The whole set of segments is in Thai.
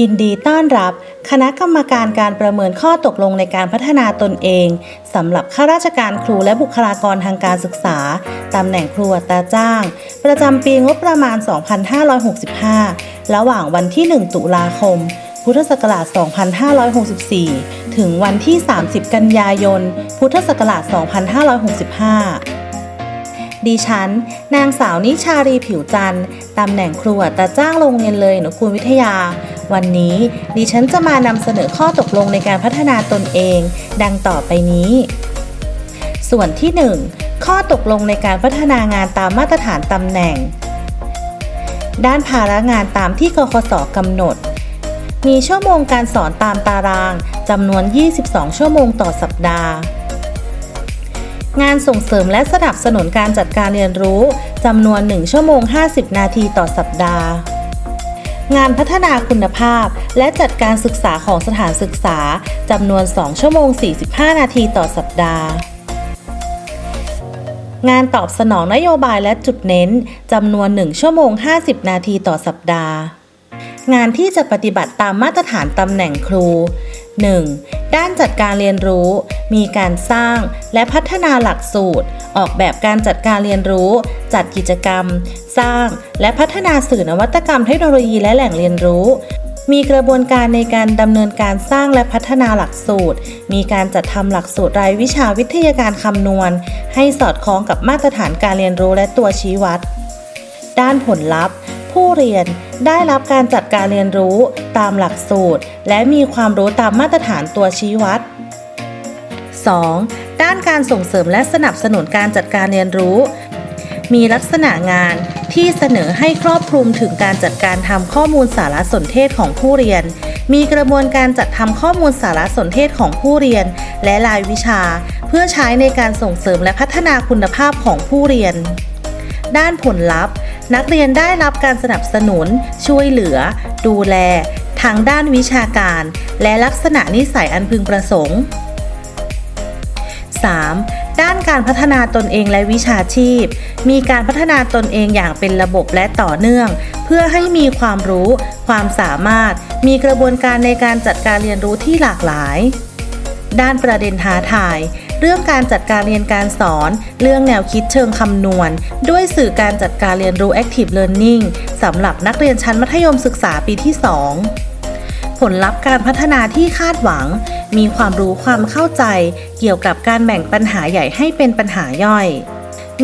ยินดีต้อนรับ คณะกรรมการการประเมินข้อตกลงในการพัฒนาตนเองสำหรับข้าราชการครูและบุคลากรทางการศึกษาตำแหน่งครูอัตาจ้าง ประจำปีงบประมาณ 2565 ระหว่างวันที่ 1 ตุลาคม พุทธศักราช 2564 ถึงวันที่ 30 กันยายน พุทธศักราช 2565 ดิฉัน นางสาวนิชารีผิวจันทร์ตำแหน่งครูอัตราจ้างโรงเรียนเลยหนุกูลวิทยา วันนี้ดิฉันจะมานำเสนอข้อตกลงในการพัฒนาตนเอง ดังต่อไปนี้ ส่วนที่ 1 ข้อตกลงในการพัฒนางานตามมาตรฐานตำแหน่ง ด้านภาระงานตามที่กคสกำหนด มีชั่วโมงการสอนตามตารางจำนวน 22 ชั่วโมงต่อสัปดาห์ งานส่งเสริมและสนับสนุนการจัดการเรียนรู้จำนวน 1 ชั่วโมง 50 นาทีต่อสัปดาห์ งานพัฒนาคุณภาพ และจัดการศึกษาของสถานศึกษาจำนวน 2 ชั่วโมง 45 นาทีต่อสัปดาห์งานตอบสนองนโยบายและจุดเน้นจำนวน 1 ชั่วโมง 50 นาทีต่อสัปดาห์ งานที่จะปฏิบัติตามมาตรฐานตำแหน่งครู 1. ด้านจัดการเรียนรู้ มีการสร้างและพัฒนาหลักสูตร ออกแบบการจัดการเรียนรู้ จัดกิจกรรม สร้างและพัฒนาสื่อนวัตกรรมเทคโนโลยีและแหล่งเรียนรู้ มีกระบวนการในการดำเนินการสร้างและพัฒนาหลักสูตร มีการจัดทำหลักสูตรรายวิชาวิทยาการคำนวณ ให้สอดคล้องกับมาตรฐานการเรียนรู้และตัวชี้วัด ด้านผลลัพธ์ ผู้เรียนได้รับการจัดการเรียนรู้ตามหลักสูตร และมีความรู้ตามมาตรฐานตัวชี้วัด 2. ด้านการส่งเสริมและสนับสนุนการจัดการเรียนรู้ มีลักษณะงานที่เสนอให้ครอบคลุมถึงการจัดการทำข้อมูลสารสนเทศของผู้เรียน มีกระบวนการจัดทำข้อมูลสารสนเทศของผู้เรียน และรายวิชา เพื่อใช้ในการส่งเสริมและพัฒนาคุณภาพของผู้เรียน ด้านผลลัพธ์ นักเรียนได้รับการสนับสนุน ช่วยเหลือ ดูแล ทางด้านวิชาการ และลักษณะนิสัยอันพึงประสงค์ 3. ด้านการพัฒนาตนเองและวิชาชีพ มีการพัฒนาตนเองอย่างเป็นระบบและต่อเนื่อง เพื่อให้มีความรู้ ความสามารถ มีกระบวนการในการจัดการเรียนรู้ที่หลากหลาย ด้านประเด็นท้าทาย เรื่องการจัดการเรียนการสอน เรื่องแนวคิดเชิงคำนวณ ด้วยสื่อการจัดการเรียนรู้ Active Learning สำหรับนักเรียนชั้นมัธยมศึกษาปีที่ 2 ผลลัพธ์การพัฒนาที่คาดหวัง มีความรู้ความเข้าใจ เกี่ยวกับการแบ่งปัญหาใหญ่ให้เป็นปัญหาย่อย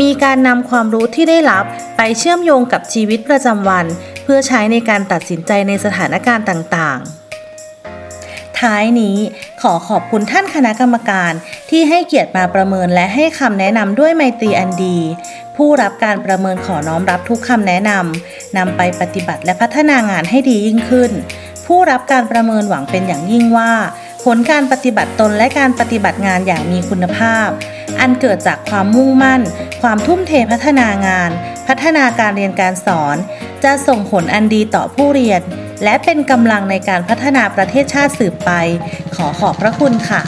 มีการนำความรู้ที่ได้รับไปเชื่อมโยงกับชีวิตประจำวัน เพื่อใช้ในการตัดสินใจในสถานการณ์ต่าง ๆท้ายนี้ขอขอบคุณท่านคณะกรรมการ ที่ให้เกียรติมาประเมินและให้คำแนะนำด้วยไมตรีอันดี ผู้รับการประเมินขอน้อมรับทุกคำแนะนำนำไปปฏิบัติและพัฒนางานให้ดียิ่งขึ้น ผู้รับการประเมินหวังเป็นอย่างยิ่งว่า ผลการปฏิบัติตนและการปฏิบัติงานอย่างมีคุณภาพ อันเกิดจากความมุ่งมั่น ความทุ่มเทพัฒนางาน พัฒนาการเรียนการสอน จะส่งผลอันดีต่อผู้เรียน และเป็นกำลังในการพัฒนาประเทศชาติสืบไป ขอขอบพระคุณค่ะ